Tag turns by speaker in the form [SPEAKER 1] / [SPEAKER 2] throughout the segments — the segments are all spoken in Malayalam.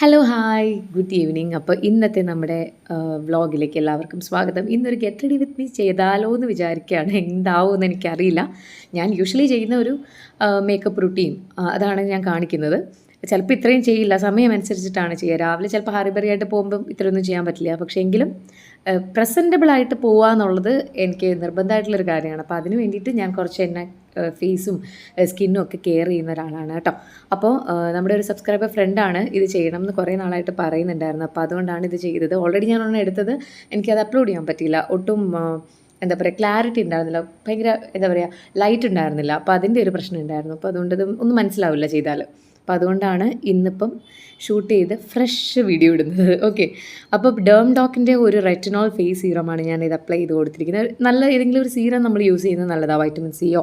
[SPEAKER 1] ഹലോ ഹായ് ഗുഡ് ഈവനിങ് അപ്പോൾ ഇന്നത്തെ നമ്മുടെ വ്ളോഗിലേക്ക് എല്ലാവർക്കും സ്വാഗതം. ഇന്നൊരു ഗെറ്റ് റെഡി വിത്ത് മീ ചെയ്താലോ എന്ന് വിചാരിക്കുകയാണ്. എന്താവുമെന്ന് എനിക്കറിയില്ല. ഞാൻ യൂഷ്വലി ചെയ്യുന്ന ഒരു മേക്കപ്പ് റുട്ടീൻ അതാണ് ഞാൻ കാണിക്കുന്നത്. ചിലപ്പോൾ ഇത്രയും ചെയ്യില്ല. സമയമനുസരിച്ചിട്ടാണ് ചെയ്യുക. രാവിലെ ചിലപ്പോൾ ഹറിബറി ആയിട്ട് പോകുമ്പം ഇത്രയൊന്നും ചെയ്യാൻ പറ്റില്ല. പക്ഷേ എങ്കിലും പ്രസന്റബിളായിട്ട് പോവുക എന്നുള്ളത് എനിക്ക് നിർബന്ധമായിട്ടുള്ളൊരു കാര്യമാണ്. അപ്പോൾ അതിന് വേണ്ടിയിട്ട് ഞാൻ കുറച്ച് എന്നെ ഫേസും സ്കിന്നും ഒക്കെ കെയർ ചെയ്യുന്ന ഒരാളാണ് കേട്ടോ. അപ്പോൾ നമ്മുടെ ഒരു സബ്സ്ക്രൈബർ ഫ്രണ്ടാണ് ഇത് ചെയ്യണം എന്ന് കുറേ നാളായിട്ട് പറയുന്നുണ്ടായിരുന്നു. അപ്പോൾ അതുകൊണ്ടാണ് ഇത് ചെയ്തത്. ഓൾറെഡി ഞാൻ ഒന്ന് എടുത്തത് എനിക്കത് അപ്ലോഡ് ചെയ്യാൻ പറ്റിയില്ല. ഒട്ടും എന്താ പറയുക ക്ലാരിറ്റി ഉണ്ടായിരുന്നില്ല. ഭയങ്കര എന്താ പറയുക ലൈറ്റ് ഉണ്ടായിരുന്നില്ല. അപ്പോൾ അതിന്റെ ഒരു പ്രശ്നം ഉണ്ടായിരുന്നു. അപ്പോൾ അതുകൊണ്ട് ഒന്നും മനസ്സിലാവില്ല ചെയ്താൽ അപ്പോൾ അതുകൊണ്ടാണ് ഇന്നിപ്പം ഷൂട്ട് ചെയ്ത് ഫ്രഷ് വീഡിയോ ഇടുന്നത്. ഓക്കെ അപ്പോൾ ഡേം ഡോക്കിന്റെ ഒരു റെറ്റിനോൾ ഫേസ് സീറമാണ് ഞാൻ ഇത് അപ്ലൈ ചെയ്ത് കൊടുത്തിരിക്കുന്നത്. നല്ല ഏതെങ്കിലും ഒരു സീറം നമ്മൾ യൂസ് ചെയ്യുന്നത് നല്ലതാണ് വൈറ്റമിൻ സിയോ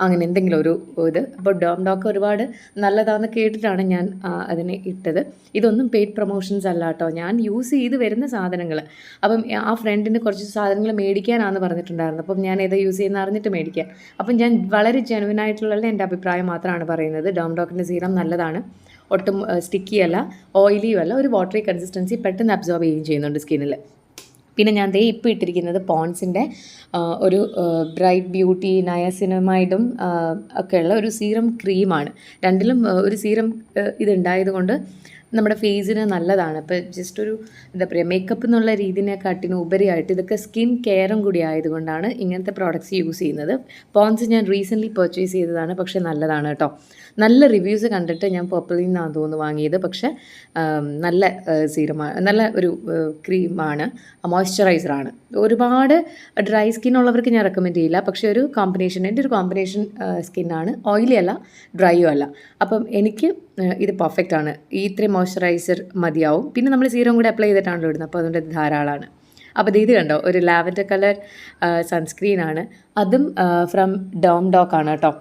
[SPEAKER 1] അങ്ങനെ എന്തെങ്കിലും ഒരു ഇത്. അപ്പോൾ ഡോം ഡോക്ക് ഒരുപാട് നല്ലതാണെന്ന് കേട്ടിട്ടാണ് ഞാൻ അതിനെ ഇട്ടത്. ഇതൊന്നും പെയ്ഡ് പ്രൊമോഷൻസ് അല്ല കേട്ടോ ഞാൻ യൂസ് ചെയ്ത് വരുന്ന സാധനങ്ങൾ അപ്പം ആ ഫ്രണ്ടിന് കുറച്ച് സാധനങ്ങൾ മേടിക്കാനാണെന്ന് പറഞ്ഞിട്ടുണ്ടായിരുന്നു. അപ്പം ഞാൻ ഏതാ യൂസ് ചെയ്യുന്ന അറിഞ്ഞിട്ട് മേടിക്കാം. അപ്പം ഞാൻ വളരെ ജെനുവിൻ ആയിട്ടുള്ള എന്റെ അഭിപ്രായം മാത്രമാണ് പറയുന്നത്. ഡോം ഡോക്കിന്റെ സീറം നല്ലതാണ്. ഒട്ടും സ്റ്റിക്കി അല്ല ഓയിലിയും അല്ല. ഒരു വാട്ടറി കൺസിസ്റ്റൻസി പെട്ടെന്ന് അബ്സോർബ് ചെയ്യുകയും ചെയ്യുന്നുണ്ട് സ്കിന്നിൽ പിന്നെ ഞാൻ ദേ ഇപ്പോൾ ഇട്ടിരിക്കുന്നത് പോൺസിന്റെ ഒരു ബ്രൈറ്റ് ബ്യൂട്ടി നയസിനമൈഡും ഒക്കെയുള്ള ഒരു സീറം ക്രീമാണ്. രണ്ടിലും ഒരു സീറം ഇതുണ്ടായത് കൊണ്ട് നമ്മുടെ ഫേസിന് നല്ലതാണ്. ഇപ്പോൾ ജസ്റ്റ് ഒരു എന്താ പറയുക മേക്കപ്പ് എന്നുള്ള രീതിനെക്കാട്ടിന് ഉപരിയായിട്ട് ഇതൊക്കെ സ്കിൻ കെയറും കൂടി ആയതുകൊണ്ടാണ് ഇങ്ങനത്തെ പ്രോഡക്റ്റ്സ് യൂസ് ചെയ്യുന്നത്. പോൺസ് ഞാൻ റീസെന്റ്ലി പർച്ചേസ് ചെയ്തതാണ് പക്ഷേ നല്ലതാണ് കേട്ടോ. നല്ല റിവ്യൂസ് കണ്ടിട്ട് ഞാൻ പർപ്പിളിൽ നിന്നാണ് തോന്നുന്നു വാങ്ങിയത്. പക്ഷേ നല്ല സീറമാണ് നല്ല ഒരു ക്രീമാണ് മോയ്സ്ചറൈസറാണ് ഒരുപാട് ഡ്രൈ സ്കിൻ ഉള്ളവർക്ക് ഞാൻ റെക്കമെൻഡ് ചെയ്യില്ല. പക്ഷേ ഒരു കോമ്പിനേഷൻ എന്റെ ഒരു കോമ്പിനേഷൻ സ്കിന്നാണ് ഓയിലി അല്ല ഡ്രൈയും അല്ല. അപ്പം എനിക്ക് ഇത് പെർഫെക്റ്റ് ആണ്. ഈ ഇത്രയും മോയ്സ്ചറൈസർ മതിയാവും. പിന്നെ നമ്മൾ സീറം കൂടി അപ്ലൈ ചെയ്തിട്ടാണല്ലോ ഇടുന്നത്. അപ്പോൾ അതുകൊണ്ട് ധാരാളമാണ്. അപ്പോൾ ഇത് കണ്ടോ? ഒരു ലാവൻഡർ കളർ സൺസ്ക്രീനാണ് അതും ഫ്രം ഡോം ഡോക്ക് ആണ് കേട്ടോ.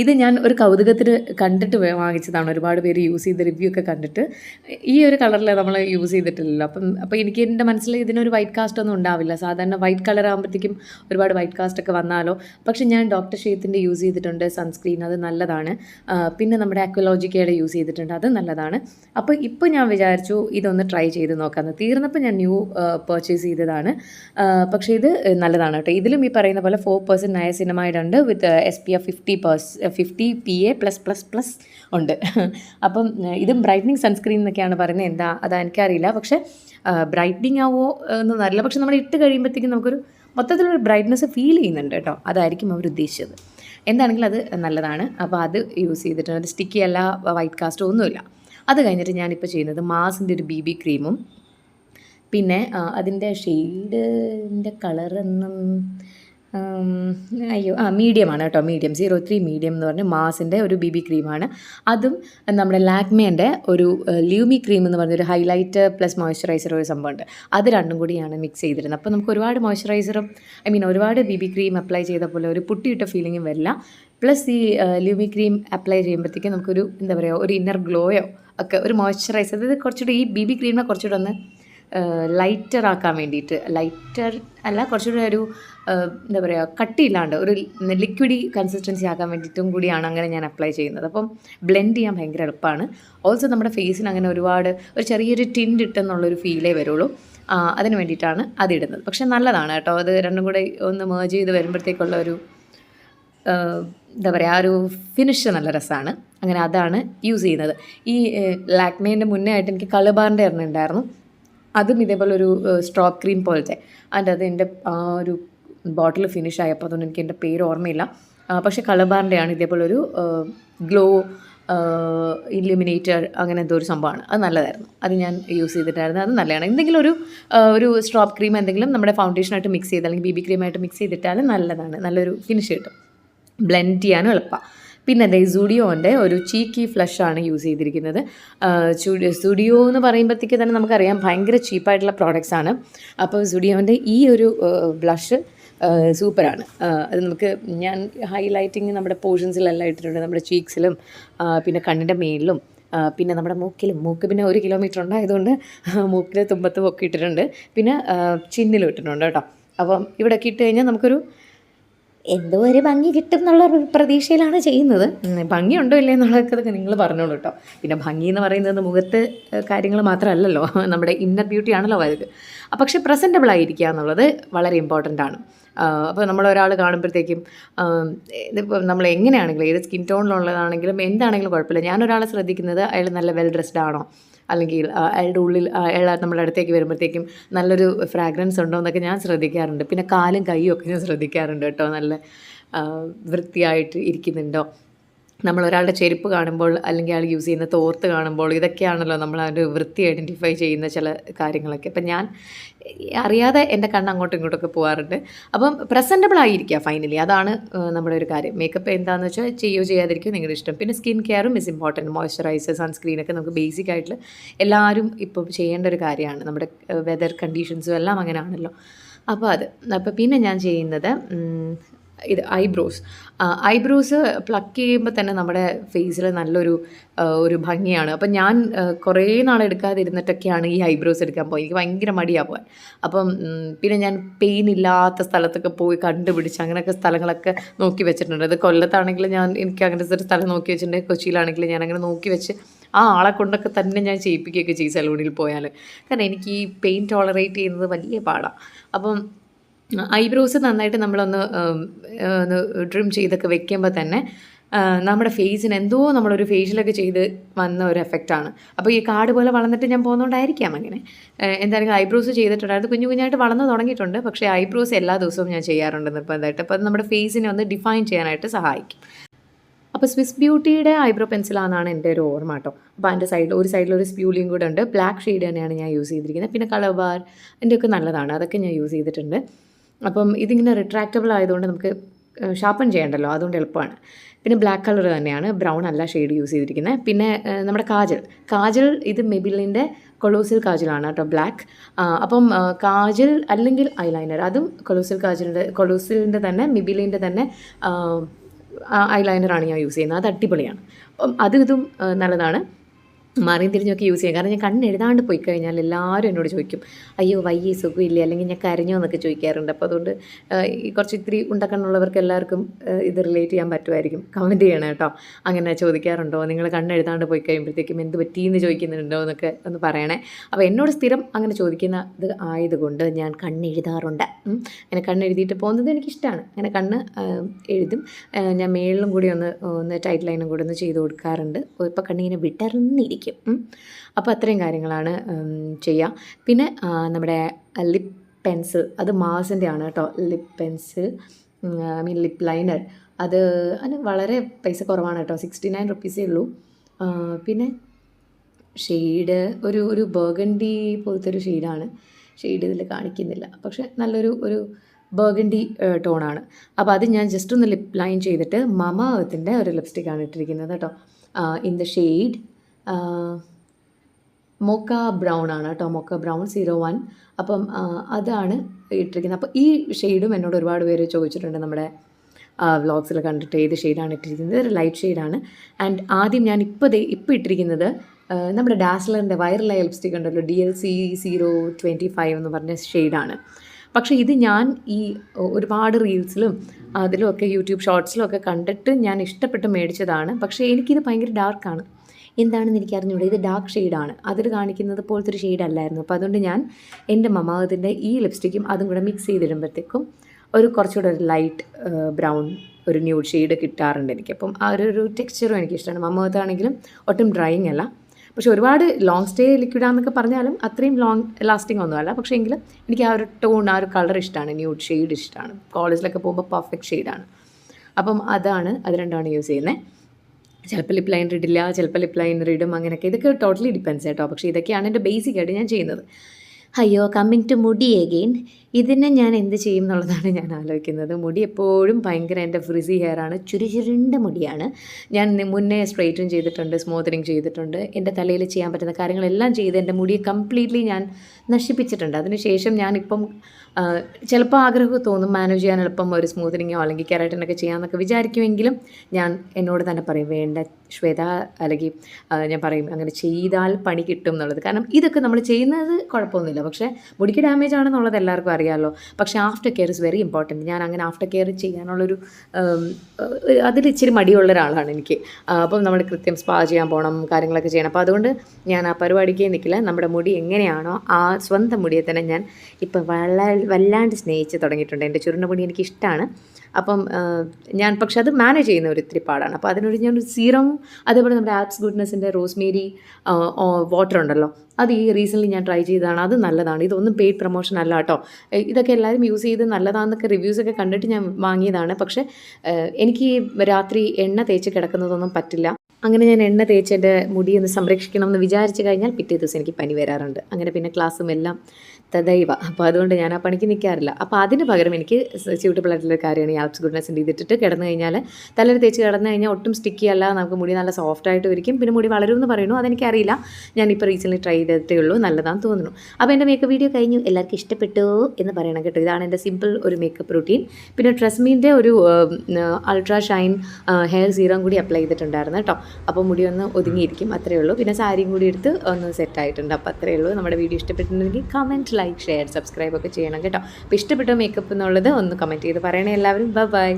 [SPEAKER 1] ഇത് ഞാൻ ഒരു കൗതുകത്തിന് കണ്ടിട്ട് വാങ്ങിച്ചതാണ്. ഒരുപാട് പേര് യൂസ് ചെയ്ത റിവ്യൂ ഒക്കെ കണ്ടിട്ട്. ഈ ഒരു കളറിൽ നമ്മൾ യൂസ് ചെയ്തിട്ടില്ലല്ലോ. അപ്പം അപ്പോൾ എനിക്ക് എന്റെ മനസ്സിൽ ഇതിനൊരു വൈറ്റ് കാസ്റ്റ് ഒന്നും ഉണ്ടാവില്ല. സാധാരണ വൈറ്റ് കളർ ആകുമ്പോഴത്തേക്കും ഒരുപാട് വൈറ്റ് കാസ്റ്റ് ഒക്കെ വന്നാലോ. പക്ഷേ ഞാൻ ഡോക്ടർ ഷെയ്ത്തിന്റെ യൂസ് ചെയ്തിട്ടുണ്ട് സൺസ്ക്രീൻ അത് നല്ലതാണ്. പിന്നെ നമ്മുടെ അക്വലോജിക്കയുടെ യൂസ് ചെയ്തിട്ടുണ്ട്. അത് നല്ലതാണ്. അപ്പോൾ ഇപ്പോൾ ഞാൻ വിചാരിച്ചു ഇതൊന്ന് ട്രൈ ചെയ്ത് നോക്കാമെന്ന് തീർന്നപ്പോൾ ഞാൻ ന്യൂ പർച്ചേസ് ചെയ്തതാണ്. പക്ഷേ ഇത് നല്ലതാണ് കേട്ടോ. ഇതിലും ഈ പറയുന്ന പോലെ four percent നയസിനമായിട്ടുണ്ട് with S P F fifty purse fifty P A plus plus plus ഉണ്ട്. അപ്പം ഇതും ബ്രൈറ്റനിങ് സൺസ്ക്രീൻ എന്നൊക്കെയാണ് പറയുന്നത്. എന്താ? അത് എനിക്കറിയില്ല. പക്ഷേ ബ്രൈറ്റനിങ് ആവോ എന്നൊന്നും പക്ഷേ നമ്മൾ ഇട്ട് കഴിയുമ്പോഴത്തേക്കും നമുക്കൊരു മൊത്തത്തിലൊരു ബ്രൈറ്റ്നസ് ഫീൽ ചെയ്യുന്നുണ്ട് കേട്ടോ. അതായിരിക്കും അവർ ഉദ്ദേശിച്ചത്. എന്താണെങ്കിലും അത് നല്ലതാണ്. അപ്പോൾ അത് യൂസ് ചെയ്തിട്ടുണ്ട് അത് സ്റ്റിക്കി അല്ല വൈറ്റ് കാസ്റ്റോ ഒന്നുമില്ല. അത് കഴിഞ്ഞിട്ട് ഞാനിപ്പോൾ ചെയ്യുന്നത് മാസിന്റെ ഒരു ബി ബി ക്രീമും പിന്നെ അതിന്റെ ഷെയ്ഡിന്റെ കളറൊന്നും അയ്യോ ആ മീഡിയം ആണ് കേട്ടോ മീഡിയം സീറോ ത്രീ മീഡിയം എന്ന് പറഞ്ഞ മാസിന്റെ ഒരു ബി ബി ക്രീമാണ് അതും നമ്മുടെ ലാക്മേന്റെ ഒരു ലൂമി ക്രീം എന്ന് പറഞ്ഞൊരു ഹൈലൈറ്റ് പ്ലസ് മോയ്സ്ചറൈസർ ഒരു സംഭവമുണ്ട്. അത് രണ്ടും കൂടിയാണ് മിക്സ് ചെയ്തിരുന്നത്. അപ്പോൾ നമുക്ക് ഒരുപാട് മോയ്സ്ചറൈസറും ഐ മീൻ ഒരുപാട് ബി ബി ക്രീം അപ്ലൈ ചെയ്ത പോലെ ഒരു പുട്ടിയിട്ട ഫീലിങ്ങും വരില്ല. പ്ലസ് ഈ ലൂമി ക്രീം അപ്ലൈ ചെയ്യുമ്പോഴത്തേക്കും നമുക്കൊരു എന്താ പറയുക ഒരു ഇന്നർ ഗ്ലോയോ ഒക്കെ ഒരു മോയ്സ്ചറൈസർ അതായത് കുറച്ചുകൂടി ഈ ബി ബി ക്രീമിനെ കുറച്ചുകൂടെ ഒന്ന് ലൈറ്റർ ആക്കാൻ വേണ്ടിയിട്ട് ലൈറ്റർ അല്ല കുറച്ചുകൂടെ ഒരു എന്താ പറയുക കട്ടിയില്ലാണ്ട് ഒരു ലിക്വിഡി കൺസിസ്റ്റൻസി ആക്കാൻ വേണ്ടിയിട്ടും കൂടിയാണ് അങ്ങനെ ഞാൻ അപ്ലൈ ചെയ്യുന്നത്. അപ്പം ബ്ലെൻഡ് ചെയ്യാൻ ഭയങ്കര എളുപ്പമാണ്. ഓൾസോ നമ്മുടെ ഫേസിന് അങ്ങനെ ഒരുപാട് ഒരു ചെറിയൊരു ടിൻഡ് ഇട്ടെന്നുള്ളൊരു ഫീലേ വരുള്ളൂ. അതിന് വേണ്ടിയിട്ടാണ് അതിടുന്നത് പക്ഷേ നല്ലതാണ് കേട്ടോ. അത് രണ്ടും കൂടെ ഒന്ന് മേജ് ചെയ്ത് വരുമ്പോഴത്തേക്കുള്ള ഒരു എന്താ പറയുക ആ ഒരു ഫിനിഷ് നല്ല രസമാണ് അങ്ങനെ അതാണ് യൂസ് ചെയ്യുന്നത്. ഈ ലാക്മേന്റെ മുന്നേ ആയിട്ട് എനിക്ക് കളുബാറിന്റെ എണ്ണ ഉണ്ടായിരുന്നു. അതും ഇതേപോലെ ഒരു സ്ട്രോപ്പ് ക്രീം പോലത്തെ. അതിന്റെ അത് എന്റെ ആ ഒരു ബോട്ടിൽ ഫിനിഷ് ആയപ്പോൾ അതുകൊണ്ട് എനിക്ക് എന്റെ പേര് ഓർമ്മയില്ല. പക്ഷേ കളബാറിന്റെ ആണ് ഇതേപോലൊരു ഗ്ലോ ഇല്ലുമിനേറ്റർ അങ്ങനെ എന്തോ ഒരു സംഭവമാണ്. അത് നല്ലതായിരുന്നു. അത് ഞാൻ യൂസ് ചെയ്തിട്ടായിരുന്നു. അത് നല്ലതാണ്. എന്തെങ്കിലും ഒരു ഒരു സ്ട്രോപ്പ് ക്രീം എന്തെങ്കിലും നമ്മുടെ ഫൗണ്ടേഷനായിട്ട് മിക്സ് ചെയ്ത് അല്ലെങ്കിൽ ബി ബി ക്രീമായിട്ട് മിക്സ് ചെയ്തിട്ടാലും നല്ലതാണ്. നല്ലൊരു ഫിനിഷ് കിട്ടും. ബ്ലെൻഡ് ചെയ്യാനും എളുപ്പമാണ് പിന്നെ അതെ സുഡിയോന്റെ ഒരു ചീക്കി ആണ് യൂസ് ചെയ്തിരിക്കുന്നത്. സുഡിയോ എന്ന് പറയുമ്പോഴത്തേക്ക് തന്നെ നമുക്കറിയാം ഭയങ്കര ചീപ്പായിട്ടുള്ള പ്രോഡക്റ്റ്സ് ആണ്. അപ്പോൾ സുഡിയോന്റെ ഈ ഒരു ബ്ലഷ് സൂപ്പറാണ്. അത് നമുക്ക് ഞാൻ ഹൈലൈറ്റിങ് നമ്മുടെ പോർഷൻസിലെല്ലാം ഇട്ടിട്ടുണ്ട്. നമ്മുടെ ചീക്സിലും പിന്നെ കണ്ണിന്റെ മേളിലും പിന്നെ നമ്മുടെ മൂക്കിലും. മൂക്ക് പിന്നെ ഒരു കിലോമീറ്റർ ഉണ്ടായതുകൊണ്ട് മൂക്കിലെ തുമ്പത്തും ഒക്കെ ഇട്ടിട്ടുണ്ട്. പിന്നെ ചിന്നിലും ഇട്ടിട്ടുണ്ട് കേട്ടോ. അപ്പം ഇവിടെയൊക്കെ ഇട്ട് കഴിഞ്ഞാൽ നമുക്കൊരു എന്തോ ഒരു ഭംഗി കിട്ടും എന്നുള്ള പ്രതീക്ഷയിലാണ് ചെയ്യുന്നത്. ഭംഗി ഉണ്ടോ ഇല്ലേ എന്നുള്ളതൊക്കെ നിങ്ങൾ പറഞ്ഞോളൂ കേട്ടോ. പിന്നെ ഭംഗി എന്ന് പറയുന്നത് മുഖത്ത് കാര്യങ്ങൾ മാത്രമല്ലല്ലോ. നമ്മുടെ ഇന്നർ ബ്യൂട്ടി ആണല്ലോ വലുത്. പക്ഷേ പ്രസന്റബിൾ ആയിരിക്കുക എന്നുള്ളത് വളരെ ഇമ്പോർട്ടന്റ് ആണ്. അപ്പോൾ നമ്മൾ ഒരാൾ കാണുമ്പോഴത്തേക്കും ഇതിപ്പോൾ നമ്മൾ എങ്ങനെയാണെങ്കിലും ഏത് സ്കിൻ ടോണിലുള്ളതാണെങ്കിലും എന്താണെങ്കിലും കുഴപ്പമില്ല. ഞാനൊരാളെ ശ്രദ്ധിക്കുന്നത് അയാൾ നല്ല വെൽ ഡ്രസ്ഡ് ആണോ? അല്ലെങ്കിൽ അയാളുടെ ഉള്ളിൽ അയാൾ നമ്മുടെ അടുത്തേക്ക് വരുമ്പോഴത്തേക്കും നല്ലൊരു ഫ്രാഗ്രൻസ് ഉണ്ടോ എന്നൊക്കെ ഞാൻ ശ്രദ്ധിക്കാറുണ്ട്. പിന്നെ കാലും കൈയും ഒക്കെ ഞാൻ ശ്രദ്ധിക്കാറുണ്ട് കേട്ടോ. നല്ല വൃത്തിയായിട്ട് ഇരിക്കുന്നുണ്ടോ? നമ്മൾ ഒരാളുടെ ചെരുപ്പ് കാണുമ്പോൾ അല്ലെങ്കിൽ ആൾ യൂസ് ചെയ്യുന്ന തോർത്ത് കാണുമ്പോൾ ഇതൊക്കെയാണല്ലോ നമ്മൾ ആ ഒരു വൃത്തി ഐഡന്റിഫൈ ചെയ്യുന്ന ചില കാര്യങ്ങളൊക്കെ. അപ്പം ഞാൻ അറിയാതെ എന്റെ കണ്ണ് അങ്ങോട്ടും ഇങ്ങോട്ടൊക്കെ പോകാറുണ്ട് അപ്പം പ്രസന്റബിൾ ആയിരിക്കുക ഫൈനലി അതാണ് നമ്മുടെ ഒരു കാര്യം. മേക്കപ്പ് എന്താണെന്ന് വെച്ചാൽ ചെയ്യുകയോ ചെയ്യാതിരിക്കുകയോ നിങ്ങളുടെ ഇഷ്ടം. പിന്നെ സ്കിൻ കെയറും ഇസ് ഇമ്പോർട്ടന്റ് മോയ്സ്ചറൈസർ സൺസ്ക്രീനൊക്കെ നമുക്ക് ബേസിക് ആയിട്ട് എല്ലാവരും ഇപ്പം ചെയ്യേണ്ട ഒരു കാര്യമാണ്. നമ്മുടെ വെതർ കണ്ടീഷൻസും എല്ലാം അങ്ങനെയാണല്ലോ. അപ്പോൾ അത്. അപ്പോൾ പിന്നെ ഞാൻ ചെയ്യുന്നത് ഇത് ഐബ്രോസ് ഐബ്രോസ് പ്ലക്ക് ചെയ്യുമ്പോൾ തന്നെ നമ്മുടെ ഫേസിൽ നല്ലൊരു ഒരു ഭംഗിയാണ്. അപ്പം ഞാൻ കുറേ നാളെടുക്കാതിരുന്നിട്ടൊക്കെയാണ് ഈ ഐബ്രോസ് എടുക്കാൻ പോയി. എനിക്ക് ഭയങ്കര മടിയാണ് പോകാൻ അപ്പം പിന്നെ ഞാൻ പെയിൻ ഇല്ലാത്ത സ്ഥലത്തൊക്കെ പോയി കണ്ടുപിടിച്ച് അങ്ങനെയൊക്കെ സ്ഥലങ്ങളൊക്കെ നോക്കി വെച്ചിട്ടുണ്ട്. അത് കൊല്ലത്താണെങ്കിൽ ഞാൻ എനിക്ക് അങ്ങനത്തെ ഒരു സ്ഥലം നോക്കി വെച്ചിട്ടുണ്ട്. കൊച്ചിയിലാണെങ്കിൽ ഞാൻ അങ്ങനെ നോക്കി വെച്ച് ആ ആളെ കൊണ്ടൊക്കെ തന്നെ ഞാൻ ചെയ്യിപ്പിക്കുകയൊക്കെ ചെയ്യും സലൂണിൽ പോയാൽ കാരണം എനിക്ക് ഈ പെയിൻ ടോളറേറ്റ് ചെയ്യുന്നത് വലിയ പാടാണ് അപ്പം ഐബ്രോസ് നന്നായിട്ട് നമ്മളൊന്ന് ഒന്ന് ഡ്രിം ചെയ്തൊക്കെ വെക്കുമ്പോൾ തന്നെ നമ്മുടെ ഫേസിന് എന്തോ നമ്മളൊരു ഫേഷ്യലൊക്കെ ചെയ്ത് വന്ന ഒരു എഫക്റ്റാണ്. അപ്പോൾ ഈ കാട് പോലെ വളർന്നിട്ട് ഞാൻ പോകുന്നതുകൊണ്ടായിരിക്കാം അങ്ങനെ. എന്തായാലും ഐബ്രോസ് ചെയ്തിട്ടുണ്ടായിരുന്നു. കുഞ്ഞു കുഞ്ഞായിട്ട് വളർന്നു തുടങ്ങിയിട്ടുണ്ട്. പക്ഷേ ഐബ്രോസ് എല്ലാ ദിവസവും ഞാൻ ചെയ്യാറുണ്ട് നിർബന്ധമായിട്ട്. അപ്പോൾ നമ്മുടെ ഫേസിനെ ഒന്ന് ഡിഫൈൻ ചെയ്യാനായിട്ട് സഹായിക്കും. അപ്പോൾ സ്വിസ് ബ്യൂട്ടിയുടെ ഐബ്രോ പെൻസിലാണെന്നാണ് എന്റെ ഒരു ഓർമ്മ കേട്ടോ. അപ്പോൾ അതിന്റെ സൈഡിൽ ഒരു സൈഡിൽ ഒരു സ്പ്യൂലിയും കൂടെ ഉണ്ട്. ബ്ലാക്ക് ഷെയ്ഡ് തന്നെയാണ് ഞാൻ യൂസ് ചെയ്തിരിക്കുന്നത്. പിന്നെ കളർ ബാർ ഒക്കെ നല്ലതാണ്. അതൊക്കെ ഞാൻ യൂസ് ചെയ്തിട്ടുണ്ട്. അപ്പം ഇതിങ്ങനെ റിട്രാക്റ്റബിൾ ആയതുകൊണ്ട് നമുക്ക് ഷാർപ്പൺ ചെയ്യണ്ടല്ലോ. അതുകൊണ്ട് എളുപ്പമാണ്. പിന്നെ ബ്ലാക്ക് കളർ തന്നെയാണ്. ബ്രൗൺ അല്ല ഷെയ്ഡ് യൂസ് ചെയ്തിരിക്കുന്നത് പിന്നെ നമ്മുടെ കാജൽ. കാജൽ ഇത് മെബിലിന്റെ കൊളോസിൽ കാജലാണ് കേട്ടോ ബ്ലാക്ക് അപ്പം കാജൽ അല്ലെങ്കിൽ ഐലൈനർ അതും കൊളോസിൽ കാജലിന്റെ കൊളോസിലിന്റെ തന്നെ മെബിലിന്റെ തന്നെ ഐലൈനറാണ് ഞാൻ യൂസ് ചെയ്യുന്നത്. അത് അടിപൊളിയാണ്. അപ്പം അതും ഇതും നല്ലതാണ്. മാറിയും തിരിഞ്ഞൊക്കെ യൂസ് ചെയ്യാം. കാരണം ഞാൻ കണ്ണ് എഴുതാണ്ട് പോയി കഴിഞ്ഞാൽ എല്ലാവരും എന്നോട് ചോദിക്കും അയ്യോ വയ്യ സുഖമില്ല? അല്ലെങ്കിൽ ഞാൻ കരഞ്ഞോ എന്നൊക്കെ ചോദിക്കാറുണ്ട്. അപ്പോൾ അതുകൊണ്ട് ഈ കുറച്ച് ഇത്തിരി ഉണ്ടക്കണ്ണുള്ളവർക്ക് എല്ലാവർക്കും ഇത് റിലേറ്റ് ചെയ്യാൻ പറ്റുമായിരിക്കും. കമന്റ് ചെയ്യണം കേട്ടോ. അങ്ങനെ ചോദിക്കാറുണ്ടോ? നിങ്ങൾ കണ്ണ് എഴുതാണ്ട് പോയി കഴിയുമ്പോഴത്തേക്കും എന്ത് പറ്റിയെന്ന് ചോദിക്കുന്നുണ്ടോ? എന്നൊക്കെ ഒന്ന് പറയണേ. അപ്പോൾ എന്നോട് സ്ഥിരം അങ്ങനെ ചോദിക്കുന്ന ഇത് ആയതുകൊണ്ട് ഞാൻ കണ്ണ് എഴുതാറുണ്ട്. അങ്ങനെ കണ്ണ് എഴുതിയിട്ട് പോകുന്നത് എനിക്കിഷ്ടമാണ് അങ്ങനെ കണ്ണ് എഴുതും. ഞാൻ മേളിലും കൂടി ഒന്ന് ഒന്ന് ടൈറ്റ് ലൈനും കൂടി ഒന്ന് ചെയ്ത് കൊടുക്കാറുണ്ട്. ഇപ്പോൾ കണ്ണിങ്ങനെ വിടർന്നിരിക്കും ഉം. അപ്പോൾ അത്രയും കാര്യങ്ങളാണ് ചെയ്യുക പിന്നെ നമ്മുടെ ലിപ് പെൻസിൽ അത് മാസിന്റെ ആണ് കേട്ടോ lip pencil I mean lip liner. അത് അതിന് വളരെ പൈസ കുറവാണ് കേട്ടോ സിക്സ്റ്റി നയൻ റുപ്പീസേ ഉള്ളൂ. പിന്നെ ഷെയ്ഡ് ഒരു ഒരു ബർഗണ്ടി പോലത്തെ ഒരു ഷെയ്ഡാണ്. ഷെയ്ഡ് ഇതിൽ കാണിക്കുന്നില്ല. പക്ഷെ നല്ലൊരു ഒരു ബർഗണ്ടി ടോണാണ്. അപ്പോൾ അത് ഞാൻ ജസ്റ്റ് ഒന്ന് ലിപ് ലൈൻ ചെയ്തിട്ട് മമാവത്തിന്റെ ഒരു ലിപ്സ്റ്റിക്കാണ് ഇട്ടിരിക്കുന്നത് കേട്ടോ. In the shade mocha brown ആണ് കേട്ടോ മൊക്ക ബ്രൗൺ സീറോ വൺ. അപ്പം അതാണ് ഇട്ടിരിക്കുന്നത്. അപ്പോൾ ഈ ഷെയ്ഡും എന്നോട് ഒരുപാട് പേര് ചോദിച്ചിട്ടുണ്ട് നമ്മുടെ വ്ലോഗ്സിൽ കണ്ടിട്ട് ഏത് ഷെയ്ഡാണ് ഇട്ടിരിക്കുന്നത്. ഒരു ലൈറ്റ് ഷെയ്ഡാണ്. ആൻഡ് ആദ്യം ഞാൻ ഇപ്പോൾ ഇപ്പോൾ ഇട്ടിരിക്കുന്നത് നമ്മുടെ ഡാസ്ലറിന്റെ വൈറലായ ലിപ്സ്റ്റിക് ഉണ്ടല്ലോ D L C zero twenty five എന്ന് പറഞ്ഞ ഷെയ്ഡാണ്. പക്ഷേ ഇത് ഞാൻ ഈ ഒരുപാട് റീൽസിലും അതിലുമൊക്കെ യൂട്യൂബ് ഷോർട്സിലും ഒക്കെ കണ്ടിട്ട് ഞാൻ ഇഷ്ടപ്പെട്ട് മേടിച്ചതാണ്. പക്ഷേ എനിക്കിത് ഭയങ്കര ഡാർക്കാണ്. എന്താണെന്ന് എനിക്ക് അറിഞ്ഞൂടെ ഇത് ഡാർക്ക് ഷെയ്ഡാണ് അതിൽ കാണിക്കുന്നത് പോലത്തെ ഒരു ഷെയ്ഡ് അല്ലായിരുന്നു. അപ്പോൾ അതുകൊണ്ട് ഞാൻ എന്റെ മമാവത്തിന്റെ ഈ ലിപ്സ്റ്റിക്കും അതും കൂടെ മിക്സ് ചെയ്തിടുമ്പോഴത്തേക്കും ഒരു കുറച്ചുകൂടെ ഒരു ലൈറ്റ് ബ്രൗൺ ഒരു ന്യൂഡ് ഷെയ്ഡ് കിട്ടാറുണ്ട് എനിക്ക്. അപ്പം ആ ഒരു ടെക്സ്ചറും എനിക്കിഷ്ടമാണ്. ഇഷ്ടമാണ് മമാവത്താണെങ്കിലും ഒട്ടും ഡ്രൈയിങ് അല്ല. പക്ഷെ ഒരുപാട് ലോങ് സ്റ്റേ ലിക്വിഡാന്നൊക്കെ പറഞ്ഞാലും അത്രയും ലോങ് ലാസ്റ്റിംഗ് ഒന്നുമല്ല പക്ഷേ എങ്കിലും എനിക്ക് ആ ഒരു ടോൺ ആ ഒരു കളർ ഇഷ്ടമാണ് ന്യൂഡ് ഷെയ്ഡ് ഇഷ്ടമാണ് കോളേജിലൊക്കെ പോകുമ്പോൾ പെർഫെക്റ്റ് ഷെയ്ഡാണ് അപ്പം അതാണ് അത് രണ്ടാണ് യൂസ് ചെയ്യുന്നത് ചിലപ്പോൾ ലിപ്പ് ലൈനർ ഇടില്ല ചിലപ്പോൾ ലിപ്പ് ലൈനർ ഇടും അങ്ങനെയൊക്കെ. ഇതൊക്കെ ടോട്ടലി ഡിപ്പെൻസ് കേട്ടോ. പക്ഷേ ഇതൊക്കെയാണ് എന്റെ ബേസിക് ആയിട്ട് ഞാൻ ചെയ്യുന്നത്. അയ്യോ കമ്മിങ് ടു മുടി അഗെയിൻ ഇതിനെ ഞാൻ എന്ത് ചെയ്യും എന്നുള്ളതാണ് ഞാൻ ആലോചിക്കുന്നത്. മുടി എപ്പോഴും ഭയങ്കര എന്റെ ഫ്രിസി ഹെയർ ഹെയറാണ് ചുരുചുരുണ്ട മുടിയാണ്. ഞാൻ മുന്നേ സ്ട്രെയിറ്റും ചെയ്തിട്ടുണ്ട് സ്മൂത്തനിങ് ചെയ്തിട്ടുണ്ട്. എന്റെ തലയിൽ ചെയ്യാൻ പറ്റുന്ന കാര്യങ്ങളെല്ലാം ചെയ്ത് എന്റെ മുടിയെ കംപ്ലീറ്റ്ലി ഞാൻ നശിപ്പിച്ചിട്ടുണ്ട്. അതിനുശേഷം ഞാനിപ്പം ചിലപ്പോൾ ആഗ്രഹം തോന്നും മാനേജ് ചെയ്യാൻ എളുപ്പം ഒരു സ്മൂത്തനിങ്ങോ അല്ലെങ്കിൽ കെരാട്ടിനൊക്കെ ചെയ്യാമെന്നൊക്കെ വിചാരിക്കുമെങ്കിലും ഞാൻ എന്നോട് തന്നെ പറയും വേണ്ട ശ്വേത അല്ലെങ്കിൽ ഞാൻ പറയും അങ്ങനെ ചെയ്താൽ പണി കിട്ടും എന്നുള്ളത്. കാരണം ഇതൊക്കെ നമ്മൾ ചെയ്യുന്നത് കുഴപ്പമൊന്നുമില്ല. പക്ഷേ മുടിക്ക് ഡാമേജ് ആണെന്നുള്ളത് എല്ലാവർക്കും അറിയാമല്ലോ പക്ഷേ after care is very important ഞാൻ അങ്ങനെ ആഫ്റ്റർ കെയർ ചെയ്യാനുള്ളൊരു അതിൽ ഇച്ചിരി മടിയുള്ള ഒരാളാണ് എനിക്ക്. അപ്പം നമ്മൾ കൃത്യം സ്പാ ചെയ്യാൻ പോകണം കാര്യങ്ങളൊക്കെ ചെയ്യണം. അപ്പോൾ അതുകൊണ്ട് ഞാൻ ആ പരിപാടിക്ക് നിൽക്കില്ല നമ്മുടെ മുടി എങ്ങനെയാണോ ആ സ്വന്തം മുടിയെ തന്നെ ഞാൻ ഇപ്പം വള വല്ലാണ്ട് സ്നേഹിച്ച് തുടങ്ങിയിട്ടുണ്ട്. എന്റെ ചുരുണ്ട മുടി എനിക്ക് ഇഷ്ടമാണ് അപ്പം ഞാൻ പക്ഷെ അത് മാനേജ് ചെയ്യുന്ന ഒരു ഇത്തിരി പാടാണ്. അപ്പോൾ അതിനൊരു ഞാൻ ഒരു സീറം അതേപോലെ നമ്മുടെ ആപ്സ് ഗുഡ്നെസ്സിന്റെ റോസ്മേരി വാട്ടർ ഉണ്ടല്ലോ. അത് ഈ റീസെന്റ്ലി ഞാൻ ട്രൈ ചെയ്തതാണ്. അത് നല്ലതാണ്. ഇതൊന്നും പെയ്ഡ് പ്രൊമോഷൻ അല്ല കേട്ടോ. ഇതൊക്കെ എല്ലാവരും യൂസ് ചെയ്ത് നല്ലതാണെന്നൊക്കെ റിവ്യൂസൊക്കെ കണ്ടിട്ട് ഞാൻ വാങ്ങിയതാണ്. പക്ഷേ എനിക്ക് രാത്രി എണ്ണ തേച്ച് കിടക്കുന്നതൊന്നും പറ്റില്ല. അങ്ങനെ ഞാൻ എണ്ണ തേച്ച് എന്റെ മുടി സംരക്ഷിക്കണം എന്ന് വിചാരിച്ച് കഴിഞ്ഞാൽ പിറ്റേ ദിവസം എനിക്ക് പനി വരാറുണ്ട്. അങ്ങനെ പിന്നെ ക്ലാസ്സും എല്ലാം തദൈവ അപ്പോൾ അതുകൊണ്ട് ഞാൻ ആ പണിക്ക് നിൽക്കാറില്ല അപ്പോൾ അതിന് പകരം എനിക്ക് സ്യൂട്ടബിൾ ആയിട്ടുള്ള കാര്യമാണ് ഈ ആപ്സ് ഗുഡ്നെസ്സിന്റെ ഇതിട്ടിട്ട് കിടന്നു കഴിഞ്ഞാൽ തലയിൽ തേച്ച് കിടന്നു കഴിഞ്ഞാൽ ഒട്ടും സ്റ്റിക്കി അല്ല നമുക്ക് മുടി നല്ല സോഫ്റ്റ് ആയിട്ട് ഇരിക്കും പിന്നെ മുടി വളരുമെന്ന് പറയുന്നു. അതെനിക്കറിയില്ല. ഞാനിപ്പോൾ റീസെന്റ് ട്രൈ ചെയ്തിട്ടേ ഉള്ളൂ. നല്ലതാണെന്ന് തോന്നുന്നു. അപ്പോൾ എന്റെ മേക്കപ്പ് വീഡിയോ കഴിഞ്ഞു. എല്ലാവർക്കും ഇഷ്ടപ്പെട്ടു എന്ന് പറയണം കേട്ടോ. ഇതാണ് എന്റെ സിമ്പിൾ ഒരു മേക്കപ്പ് റുട്ടീൻ പിന്നെ ട്രസ്മീന്റെ ഒരു അൾട്രാ ഷൈൻ ഹെയർ സീറം കൂടി അപ്ലൈ ചെയ്തിട്ടുണ്ടായിരുന്നു കേട്ടോ. അപ്പോൾ മുടി ഒന്ന് ഒതുങ്ങിയിരിക്കും. അത്രയേ ഉള്ളൂ. പിന്നെ സാരിയും കൂടി എടുത്ത് ഒന്ന് സെറ്റ് ആയിട്ടുണ്ട്. അപ്പോൾ അത്രയേ ഉള്ളൂ. നമ്മുടെ വീഡിയോ ഇഷ്ടപ്പെട്ടിട്ടുണ്ടെങ്കിൽ കമന്റ് ലൈക്ക് ഷെയർ സബ്സ്ക്രൈബ് ഒക്കെ ചെയ്യണം കേട്ടോ. അപ്പോൾ ഇഷ്ടപ്പെട്ട മേക്കപ്പ് എന്നുള്ളത് ഒന്ന് കമന്റ് ചെയ്ത് പറയണേ എല്ലാവരും. ബൈ